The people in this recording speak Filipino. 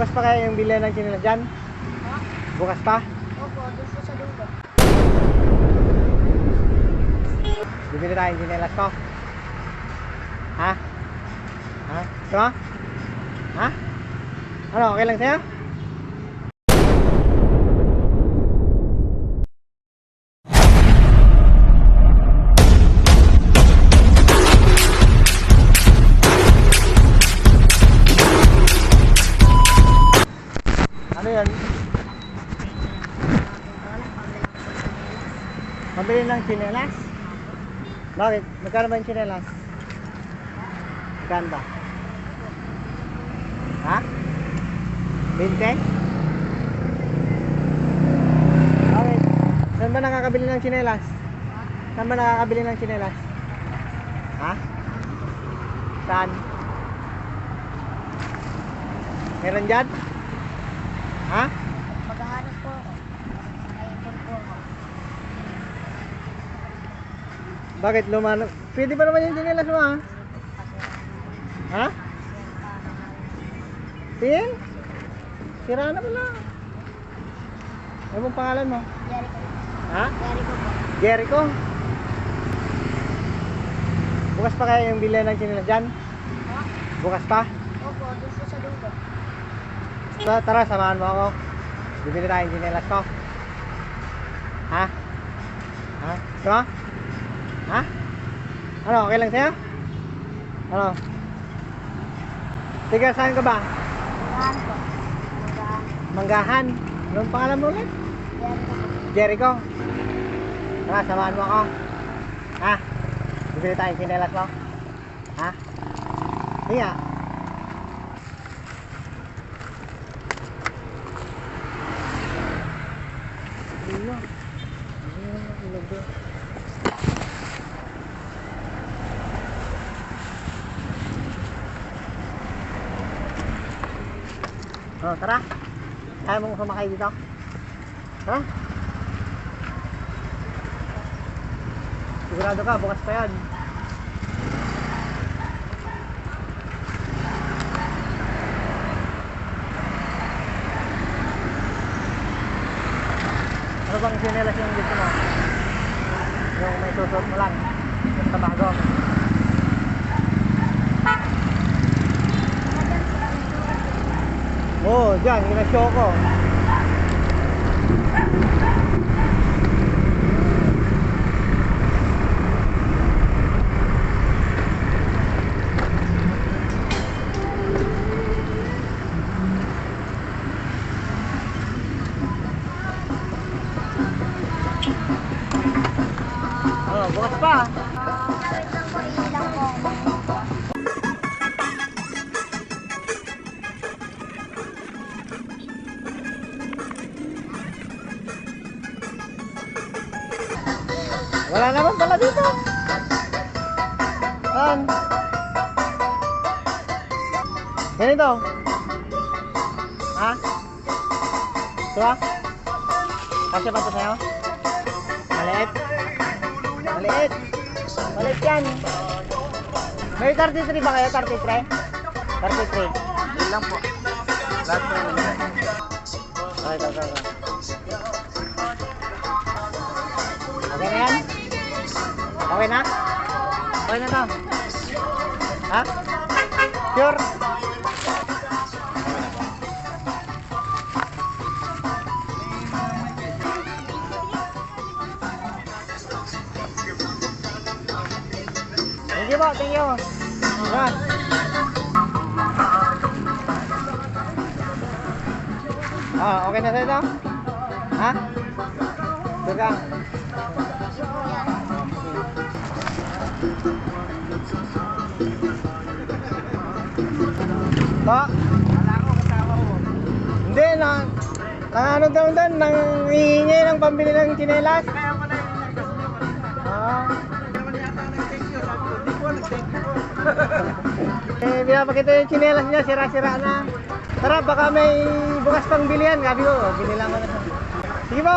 Bukas pa kaya yung bilhin ng chinelas dyan? Ha? Bukas pa? Opo, po sa dulo. Bibili tayong chinelas ko. Ha? Ha? Gusto mo? Ha? Ano, okay lang sa'yo? Pabili ng chinelas? Bakit? Magkano ba yung chinelas? Magkano ba? Ha? 20? Bakit? Saan ba nakakabili ng chinelas? Saan ba nakakabili ng chinelas? Ha? Saan? Meron dyan? Ha? Maghahanap po ako. Nakaipon po ako. Bakit lumano? Pwede pa naman yung chinelas mo ha? Ha? Tingin? Sira na pala. Ano bang pangalan mo? Jericho. Ha? Jericho. Jericho? Bukas pa kaya yung bilhin ng chinelas dyan? Ha? Bukas pa? Opo, doon sa dulo. So, tara, samahan mo ako. Bibili tayong chinelas ko. Ha? Ha? Mo? Ha? Ano, okay lang sa'yo? Ano? Tiga, saan ka ba? Maghahan po. Manggahan. Anong pangalan mo ulit? Jericho. Jericho. Tara, samahan mo ako. Ha? Bibili tayong chinelas mo. Ha? Sige. Ano? Ano Oh, tara. Kaya mong sumakay dito? Ha? Sigurado ka, bukas pa yan. Ano bang sinelas yung gusto mo? Yung may susot mo lang. Basta bago. Oh, dyan, ginashow ko. Oh, bukas pa. Wala naman pala dito. Saan? Ganito. Ha? Ito ba? Kasya ba ito sa'yo? Maliit? Maliit? Maliit yan. May 33 ba kayo? 33? 33. Yun lang po. Lahat po yung. Okay, okay, okay. Okay na yan? Okay na? Okay na to? Ha? Sure? Thank you po, thank you. Yan. Ah, okay na sa ito? Ha? Sure ka? Pa? Hindi na. Nang ano daw doon, nang hihingi ng pambili ng chinelas. Kaya pala yung nag-gas niyo. Ah. Naman yata nag-thank you. Sabi ko, di ko nag-thank you. Eh, pinapakita yung chinelas niya, sira-sira na. Tara, baka may bukas pang bilihan. Gabi ko, binilang ko na. Sige po.